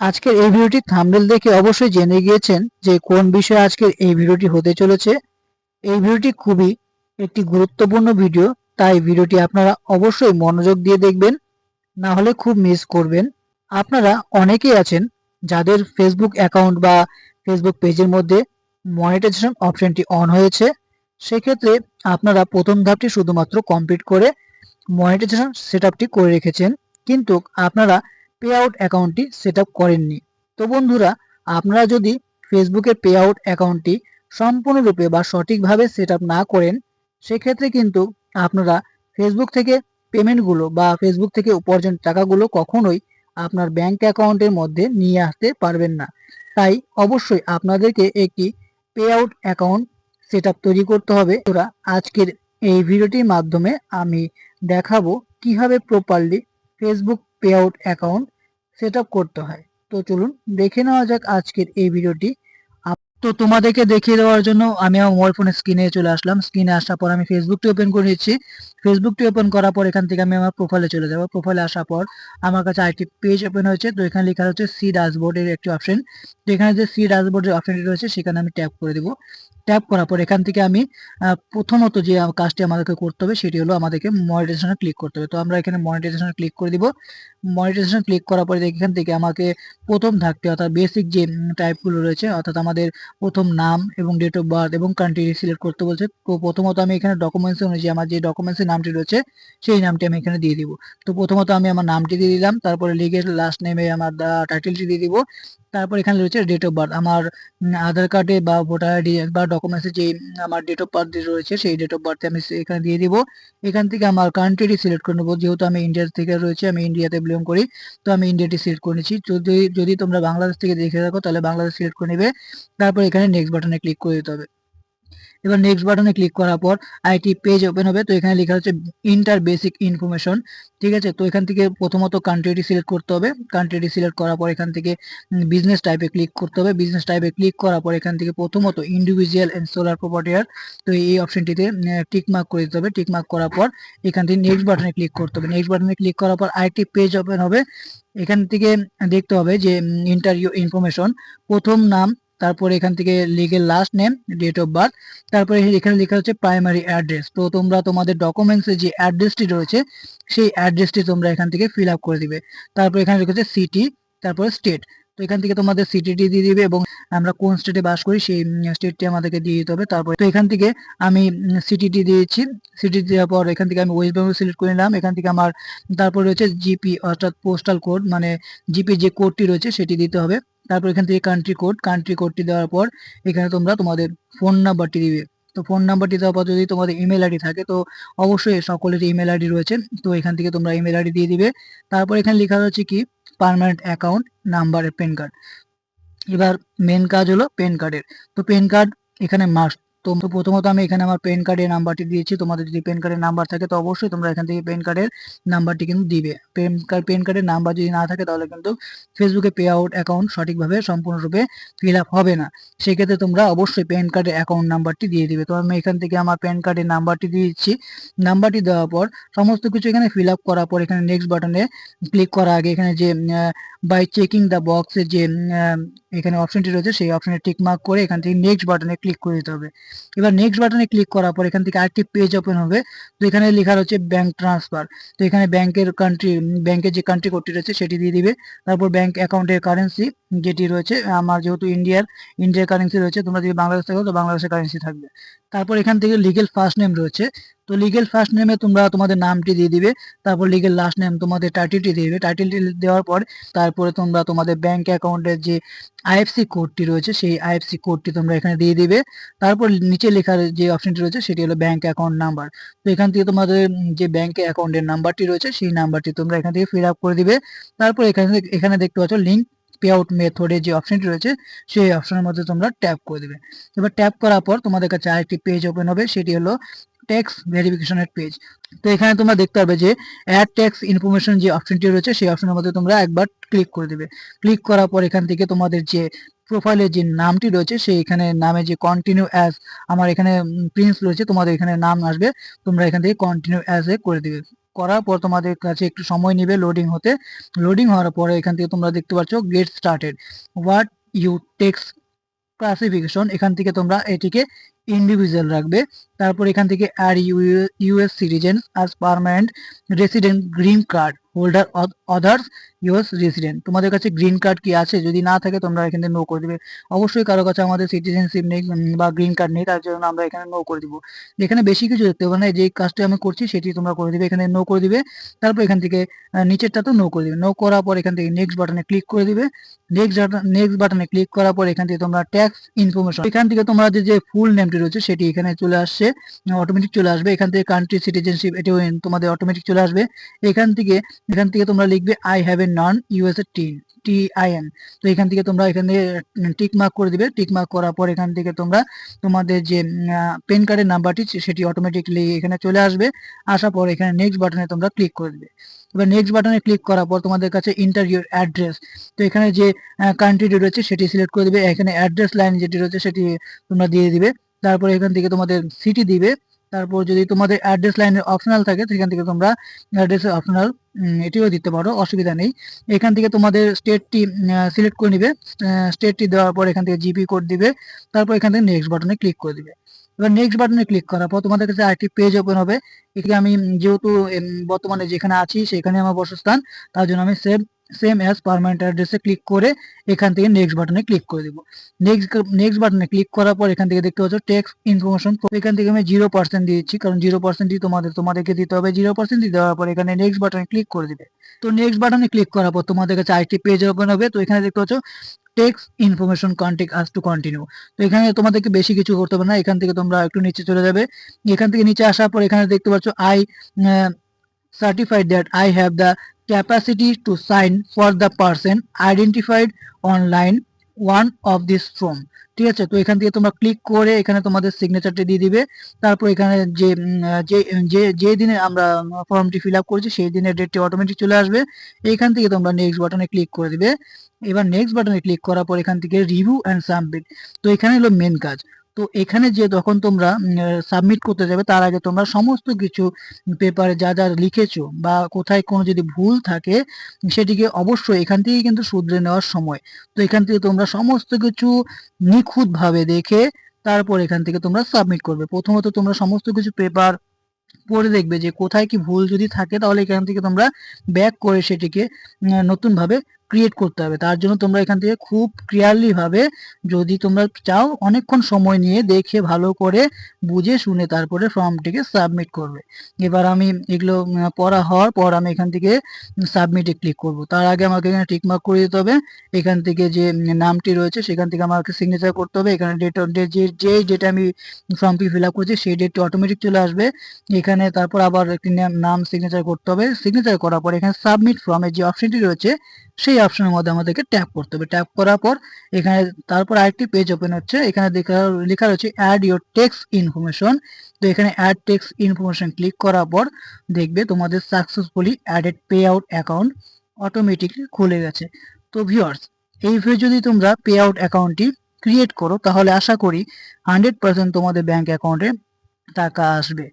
আজকের এই ভিডিওটি থাম্বনেল দেখে অবশ্যই জেনে গিয়েছেন যে কোন বিষয়ে আজকের এই ভিডিওটি হতে চলেছে। এই ভিডিওটি খুবই একটি গুরুত্বপূর্ণ ভিডিও, তাই ভিডিওটি আপনারা অবশ্যই মনোযোগ দিয়ে দেখবেন, না হলে খুব মিস করবেন। আপনারা অনেকেই আছেন যাদের ফেসবুক অ্যাকাউন্ট বা ফেসবুক পেজের মধ্যে মনিটাইজেশন অপশনটি অন হয়েছে। সেক্ষেত্রে আপনারা প্রথম ধাপটি শুধুমাত্র কমপ্লিট করে মনিটাইজেশন সেট করে রেখেছেন। কিন্তু আপনারা পে আউট অ্যাকাউন্টটি সেট আপ করেননি। তো বন্ধুরা, আপনারা যদি ফেসবুকের পে আউট অ্যাকাউন্টটি সম্পূর্ণরূপে বা সঠিকভাবে সেট আপ না করেন, সেক্ষেত্রে কিন্তু আপনারা ফেসবুক থেকে পেমেন্টগুলো বা ফেসবুক থেকে উপার্জন টাকাগুলো কখনোই আপনার ব্যাংক অ্যাকাউন্টের মধ্যে নিয়ে আসতে পারবেন না। তাই অবশ্যই আপনাদেরকে একটি পে আউট অ্যাকাউন্ট সেট তৈরি করতে হবে। ওরা আজকের এই ভিডিওটির মাধ্যমে আমি দেখাবো কীভাবে properly Facebook pay out account set করতে হয়। তো চলুন দেখে নেওয়া যাক আজকের এই ভিডিওটি তো তোমাদেরকে দেখিয়ে দেওয়ার জন্য আমি আমার মোবাইল ফোনের স্ক্রিনে চলে আসলাম। স্ক্রিনে আসার পর আমি ফেসবুকটি ওপেন করে নিচ্ছি। ফেসবুকটি ওপেন করার পর এখান থেকে আমি আমার প্রোফাইলে চলে যাব। প্রোফাইলে আসার পর আমার কাছে আরেকটি পেজ ওপেন হয়েছে। তো এখানে লেখা হচ্ছে সি ড্যাশবোর্ডের একটি অপশন তো এখানে যে সি ড্যাশবোর্ডের অপশনটি রয়েছে, সেখানে আমি ট্যাপ করে দিব। ট্যাপ করার পর এখান থেকে আমি প্রথমত যে কাজটি আমাদেরকে করতে হবে সেটি হলো আমাদেরকে মনিটাইজেশনে ক্লিক করতে হবে। তো আমরা এখানে মনিটাইজেশনে ক্লিক করে দিব। মনিটাইজেশন ক্লিক করার পরে এখান থেকে আমাকে প্রথম থাকতে অর্থাৎ বেসিক যে টাইপগুলো রয়েছে, অর্থাৎ আমাদের প্রথম নাম এবং ডেট অফ বার্থ এবং কান্ট্রি সিলেক্ট করতে বলছে। তো প্রথমত আমি এখানে ডকুমেন্টস অনুযায়ী আমার যে ডকুমেন্টসের নামটি রয়েছে, সেই নামটি আমি এখানে দিয়ে দিব। তো প্রথমত আমি আমার নামটি দিয়ে দিলাম, তারপরে লিগের লাস্ট নেমে আমার টাইটেলটি দিয়ে দিব। তারপর এখানে রয়েছে ডেট অফ বার্থ আমার আধার কার্ডে বা ভোটার আইডি বা ডকুমেন্টসে যে আমার ডেট অফ বার্থ রয়েছে, সেই ডেট অফ বার্থ আমি এখানে দিয়ে দিব। এখান থেকে আমার কান্ট্রিটি সিলেক্ট করে নেব। যেহেতু আমি ইন্ডিয়া থেকে রয়েছে, আমি ইন্ডিয়াতে বিলং করি, তো আমি ইন্ডিয়াটি সিলেক্ট করে নিচ্ছি। যদি যদি তোমরা বাংলাদেশ থেকে দেখে থাকো, তাহলে বাংলাদেশ সিলেক্ট করে নেবে। তারপর এখানে নেক্সট বাটনে ক্লিক করে দিতে হবে। এবার নেক্সট বাটনে ক্লিক করার পর আইটি পেজ ওপেন হবে। তো এখানে লেখা হচ্ছে ইন্টার বেসিক ইনফরমেশন ঠিক আছে? তো এখান থেকে প্রথমত কান্ট্রিটি সিলেক্ট করতে হবে। কান্ট্রিটি সিলেক্ট করার পর এখান থেকে বিজনেস টাইপে ক্লিক করতে হবে। বিজনেস টাইপে ক্লিক করার পর এখান থেকে প্রথমত ইন্ডিভিজুয়াল অ্যান্ড সোলার প্রপার্টিয়ার তো এই অপশনটিতে টিক মার্ক করে দিতে হবে। টিক মার্ক করার পর এখান থেকে নেক্সট বাটনে ক্লিক করতে হবে। নেক্সট বাটনে ক্লিক করার পর আইটি পেজ ওপেন হবে। এখান থেকে দেখতে হবে যে ইন্টারভিউ ইনফরমেশন প্রথম নাম তারপরে এখান থেকে লিগের last name date of birth তারপরে এখানে লেখা হচ্ছে প্রাইমারি অ্যাড্রেস তো তোমরা তোমাদের ডকুমেন্টসে যে অ্যাড্রেসটি রয়েছে, সেই অ্যাড্রেসটি তোমরা এখান থেকে ফিল আপ করে দিবে। তারপর এখানে লেখা হচ্ছে সিটি তারপরে স্টেট তো এখান থেকে তোমাদের সিটিটি দিয়ে দিবে এবং আমরা কোন স্টেটে বাস করি সেই স্টেটটি আমাদেরকে দিয়ে দিতে হবে। তারপরে তো এখান থেকে আমি সিটিটি দিয়েছি। সিটি দেওয়ার পর এখান থেকে আমি ওয়েস্ট বেঙ্গল সিলেক্ট করে নিলাম। এখান থেকে আমার, তারপর রয়েছে জিপি অর্থাৎ পোস্টাল কোড মানে জিপি যে কোডটি রয়েছে সেটি দিতে হবে। তারপর এখান থেকে কান্ট্রি কোড কান্ট্রি কোডটি দেওয়ার পর এখানে তোমরা তোমাদের ফোন নাম্বারটি দিবে। তো ফোন নাম্বারটি দেওয়ার পর যদি তোমাদের ইমেল আইডি থাকে, তো অবশ্যই সকলের ইমেল আইডি রয়েছে। তো এখান থেকে তোমরা ইমেল আইডি দিয়ে দিবে। তারপর এখানে লেখা রয়েছে কি permanent account number PAN card এবার মেন কাজ হলো পেন কার্ডের তো পেন কার্ড এখানে মাস্ট তো প্রথমত আমি এখানে আমার পেন কার্ডের নাম্বারটি দিয়েছি। তোমাদের যদি পেন কার্ডের নাম্বার থাকে, তো অবশ্যই তোমরা এখান থেকে পেন কার্ডের নাম্বারটি কিন্তু দিবে। পেন কার্ড পেন কার্ডের নাম্বার যদি না থাকে, তাহলে কিন্তু ফেসবুকে পে আউট অ্যাকাউন্ট সঠিকভাবে, সম্পূর্ণরূপে ফিল আপ হবে না। সেক্ষেত্রে তোমরা অবশ্যই পেন কার্ডের অ্যাকাউন্ট নাম্বারটি দিয়ে দিবে। তো আমি এখান থেকে আমার পেন কার্ডের নাম্বারটি দিয়ে দিচ্ছি নাম্বারটি দেওয়ার পর সমস্ত কিছু এখানে ফিল আপ করার পর এখানে নেক্সট বাটনে ক্লিক করার আগে এখানে যে বাই চেকিং দ্য বক্সের যে এখানে অপশনটি রয়েছে, সেই অপশনে টিক মার্ক করে এখান থেকে নেক্সট বাটনে ক্লিক করে দিতে হবে। এবার নেক্সট বাটনে ক্লিক করার পর এখান থেকে আরেকটি পেজ ওপেন হবে। তো এখানে লেখা রয়েছে ব্যাংক ট্রান্সফার তো এখানে ব্যাংকের কান্ট্রি ব্যাংকের যে কান্ট্রি কোডটি রয়েছে সেটি দিয়ে দিবে। তারপর ব্যাংক অ্যাকাউন্টের কারেন্সি যেটি রয়েছে, আমার যেহেতু ইন্ডিয়ার ইন্ডিয়ার কারেন্সি রয়েছে, তোমরা যদি বাংলাদেশ থাকো তো বাংলাদেশের কারেন্সি থাকবে। তারপর এখান থেকে লিগেল ফার্স্ট নেম রয়েছে। তো লিগেল ফার্স্ট নেমে তোমরা তোমাদের নামটি দিয়ে দিবে, তারপর লিগেল লাস্ট নেম তোমাদের টাইটেলটি দিয়ে দিবে। টাইটেলটি দেওয়ার পর তারপরে তোমরা তোমাদের ব্যাংক অ্যাকাউন্টের যে আইএফসি কোডটি রয়েছে, সেই আইএফসি কোডটি তোমরা এখানে দিয়ে দিবে। তারপর নিচে লেখার যে অপশনটি রয়েছে, সেটি হলো ব্যাংক অ্যাকাউন্ট নাম্বার তো এখান থেকে তোমাদের যে ব্যাংকে অ্যাকাউন্টের নাম্বারটি রয়েছে, সেই নাম্বারটি তোমরা এখান থেকে ফিল আপ করে দিবে। তারপর এখানে এখানে দেখতে পাচ্ছ লিঙ্ক পে আউট মেথডের যে অপশনটি রয়েছে, সেই অপশনের মধ্যে তোমরা ট্যাপ করে দিবে। এবার ট্যাপ করার পর তোমাদের কাছে আরেকটি পেজ ওপেন হবে, সেটি হলো ট্যাক্স ভেরিফিকেশনের পেজ তো এখানে তোমরা দেখতে পাবে যে অ্যাড ট্যাক্স ইনফরমেশন যে অপশনটি রয়েছে, সেই অপশনের মধ্যে তোমরা একবার ক্লিক করে দিবে। ক্লিক করার পর এখান থেকে তোমাদের যে প্রোফাইলের যে নামটি রয়েছে, সেই এখানে নামে যে কন্টিনিউ অ্যাজ আমার এখানে প্রিন্স রয়েছে, তোমাদের এখানে নাম আসবে, তোমরা এখান থেকে কন্টিনিউ অ্যাজ এ করে দিবে। করার পর তোমাদের কাছে একটু সময় নেবে লোডিং হতে। লোডিং হওয়ার পরে এখান থেকে তোমরা দেখতে পাচ্ছ get started what you tax classification এখান থেকে তোমরা এটিকে ইন্ডিভিজুয়াল রাখবে। তারপর এখান থেকে আর US citizen as permanent resident green card holder others US resident তোমাদের কাছে গ্রিন কার্ড কি আছে? যদি না থাকে, তোমরা এখানে নো করে দিবে। অবশ্যই কারও কাছে আমাদের সিটিজেনশিপ নেই বা গ্রিন কার্ড নেই, তার জন্য আমরা এখানে নো করে দিব। এখানে বেশি কিছু দেখতে হবে না, যে কাজটি আমি করছি সেটি তোমরা করে দিবে। এখানে নো করে দিবে। তারপর এখান থেকে নিচেরটা তো নো করে দিবে। নো করার পর এখান থেকে নেক্সট বাটনে ক্লিক করে দিবে। নেক্সট নেক্সট বাটনে ক্লিক করার পর এখান থেকে তোমরা ট্যাক্স ইনফরমেশন এখান থেকে তোমরা যে ফুল নেমটি রয়েছে সেটি এখানে চলে আসছে। অটোমেটিক চলে আসবে। এখান থেকে কান্ট্রি সিটিজেনশিপ এটিও তোমাদের অটোমেটিক চলে আসবে। এখান থেকে এখান থেকে তোমরা লিখবে I have a non USA TIN T I N তো এখান থেকে তোমরা এখান থেকে টিক মার্ক করে দিবে। টিক মার্ক করার পর এখান থেকে তোমরা তোমাদের যে পেন কার্ডের নাম্বারটি সেটি অটোমেটিকলি এখানে চলে আসবে। আসার পর এখানে নেক্সট বাটনে তোমরা ক্লিক করে দিবে। এবার নেক্সট বাটনে ক্লিক করার পর তোমাদের কাছে ইন্টারভিউর অ্যাড্রেস তো এখানে যে কান্ট্রিটি রয়েছে, সেটি সিলেক্ট করে দিবে। এখানে অ্যাড্রেস লাইন যেটি রয়েছে, সেটি তোমরা দিয়ে দিবে। তারপর এখান থেকে তোমাদের সিটি দিবে। তারপর যদি তোমাদের অ্যাড্রেস লাইনের অপশনাল থাকে, সেখান থেকে তোমরা অ্যাড্রেস অপশনাল এটিও দিতে পারো, অসুবিধা নেই। এখান থেকে তোমাদের স্টেটটি সিলেক্ট করে নিবে স্টেটটি দেওয়ার পর এখান থেকে জিপি কোড দিবে, তারপর এখান থেকে নেক্সট বাটনে ক্লিক করে দিবে। এবার নেক্সট বাটনে ক্লিক করার পর তোমাদের কাছে আরেকটি পেজ ওপেন হবে। এটি আমি যেহেতু বর্তমানে যেখানে আছি, সেখানে আমার বসস্থান, তার জন্য আমি সেভ সেম অ্যাজ পারমানেন্ট অ্যাড্রেসে ক্লিক করে এখান থেকে নেক্সট বাটনে ক্লিক করে দেবো। নেক্সট নেক্সট বাটনে ক্লিক করার পর এখান থেকে দেখতে পাচ্ছ টেক্সট ইনফরমেশন এখান থেকে আমি জিরো পার্সেন্ট দিয়েছি, কারণ জিরো পার্সেন্টই তোমাদের, তোমাদেরকে দিতে হবে। জিরো পার্সেন্ট দেওয়ার পর এখানে নেক্সট বাটনে ক্লিক করে দিবে। তো নেক্সট বাটনে ক্লিক করার পর তোমাদের কাছে আরেকটি পেজ ওপেন হবে। তো এখানে দেখতে পাচ্ছ tax information contact us to continue তো এখানে তোমাদেরকে বেশি কিছু করতে হবে না, এখান থেকে তোমরা একটু নিচে চলে যাবে। এখান থেকে নিচে আসার পর এখানে দেখতে পাচ্ছ I certified that I have the capacity to sign for the person identified online, one of this form ঠিক আছে? তো এখান থেকে তোমরা ক্লিক করে এখানে তোমাদের সিগনেচারটা দিয়ে দিবে। তারপর এখানে যে যে যে যে দিনে আমরা ফর্মটি ফিল আপ করেছি, সেই দিনের ডেটটি অটোমেটিক চলে আসবে। এখান থেকে তোমরা নেক্সট বাটনে ক্লিক করে দিবে। এবার নেক্সট বাটনে ক্লিক করার পর এখান থেকে রিভিউ অ্যান্ড সাবমিট তো এখানে হলো মেন কাজ। তো এখানে যে যখন তোমরা সাবমিট করতে যাবে, তার আগে তোমরা সমস্ত কিছু পেপারে যা যা লিখেছো বা কোথায় কোনো যদি ভুল থাকে, সেটিকে অবশ্যই এখান থেকেই কিন্তু শুধরে নেওয়ার সময়। তো এখান থেকে তোমরা সমস্ত কিছু নিখুঁতভাবে দেখে তারপর এখান থেকে তোমরা সাবমিট করবে। প্রথমত তোমরা সমস্ত কিছু পেপার পড়ে দেখবে যে কোথায় কি ভুল যদি থাকে, তাহলে এখান থেকে তোমরা ব্যাক করে সেটিকে নতুনভাবে ক্রিয়েট করতে হবে। তার জন্য তোমরা এখান থেকে খুব ক্লিয়ারলি ভাবে যদি তোমরা চাও অনেকক্ষণ সময় নিয়ে দেখে ভালো করে বুঝে শুনে তারপরে ফর্মটিকে সাবমিট করবে। এবার আমি এগুলো পড়া হওয়ার পর আমি এখান থেকে সাবমিটে ক্লিক করব। তার আগে আমাকে এখানে টিকমার্ক করে দিতে হবে। এখান থেকে যে নামটি রয়েছে সেখান থেকে আমাকে সিগনেচার করতে হবে। এখানে ডেট যে যে ডেটে আমি ফর্মটি ফিল আপ করেছি সেই ডেটটি অটোমেটিক চলে আসবে। এখানে তারপর আবার একটি নাম সিগনেচার করতে হবে। সিগনেচার করার পর এখানে সাবমিট ফর্মের যে অপশনটি রয়েছে সেই অপশনের মধ্যে আমাদেরকে ট্যাপ করতে হবে। ট্যাপ করার পর এখানে তারপর আরেকটি পেজ ওপেন হচ্ছে। এখানে লেখা রয়েছে অ্যাড ইউর টেক্স ইনফরমেশন তো এখানে অ্যাড টেক্স ইনফরমেশন ক্লিক করার পর দেখবে তোমাদের successfully added pay out account automatically খুলে গেছে। তো ভিউয়ার্স এইভাবে যদি তোমরা পে আউট অ্যাকাউন্টটি ক্রিয়েট করো, তাহলে আশা করি হান্ড্রেড পার্সেন্ট তোমাদের ব্যাংক অ্যাকাউন্টে টাকা আসবে।